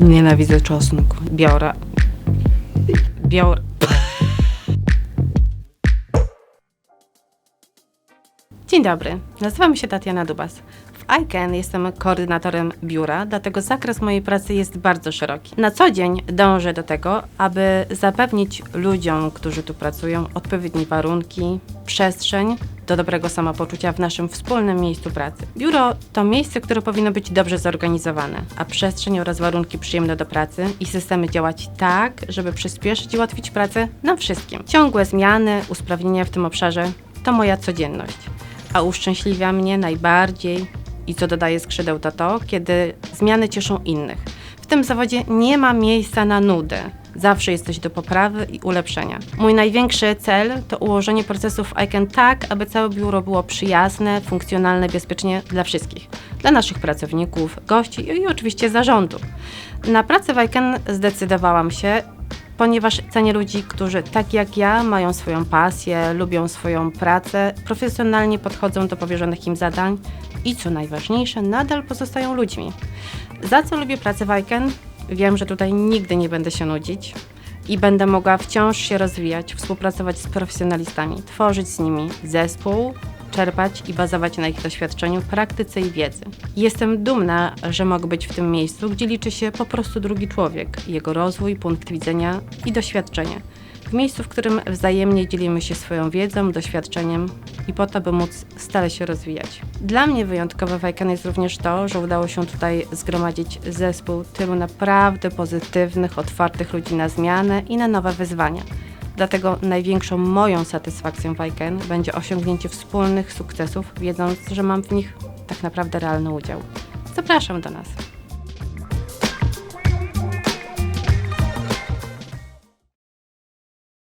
Nienawidzę czosnku. Biora. Bior. Dzień dobry, nazywam się Tatiana Dubas. W ICANN jestem koordynatorem biura, dlatego zakres mojej pracy jest bardzo szeroki. Na co dzień dążę do tego, aby zapewnić ludziom, którzy tu pracują, odpowiednie warunki, przestrzeń do dobrego samopoczucia w naszym wspólnym miejscu pracy. Biuro to miejsce, które powinno być dobrze zorganizowane, a przestrzeń oraz warunki przyjemne do pracy i systemy działać tak, żeby przyspieszyć i ułatwić pracę nam wszystkim. Ciągłe zmiany, usprawnienia w tym obszarze to moja codzienność a uszczęśliwia mnie najbardziej i co dodaje skrzydeł to to, kiedy zmiany cieszą innych. Tym zawodzie nie ma miejsca na nudę. Zawsze jest coś do poprawy i ulepszenia. Mój największy cel to ułożenie procesów ICANN tak, aby całe biuro było przyjazne, funkcjonalne, bezpiecznie dla wszystkich. Dla naszych pracowników, gości i oczywiście zarządu. Na pracę w ICANN zdecydowałam się ponieważ cenię ludzi, którzy tak jak ja mają swoją pasję, lubią swoją pracę, profesjonalnie podchodzą do powierzonych im zadań i co najważniejsze, nadal pozostają ludźmi. Za co lubię pracę w ICANN? Wiem, że tutaj nigdy nie będę się nudzić i będę mogła wciąż się rozwijać, współpracować z profesjonalistami, tworzyć z nimi zespół, czerpać i bazować na ich doświadczeniu, praktyce i wiedzy. Jestem dumna, że mogę być w tym miejscu, gdzie liczy się po prostu drugi człowiek, jego rozwój, punkt widzenia i doświadczenie. W miejscu, w którym wzajemnie dzielimy się swoją wiedzą, doświadczeniem i po to, by móc stale się rozwijać. Dla mnie wyjątkowe w jest również to, że udało się tutaj zgromadzić zespół tylu naprawdę pozytywnych, otwartych ludzi na zmianę i na nowe wyzwania. Dlatego największą moją satysfakcją w będzie osiągnięcie wspólnych sukcesów, wiedząc, że mam w nich tak naprawdę realny udział. Zapraszam do nas.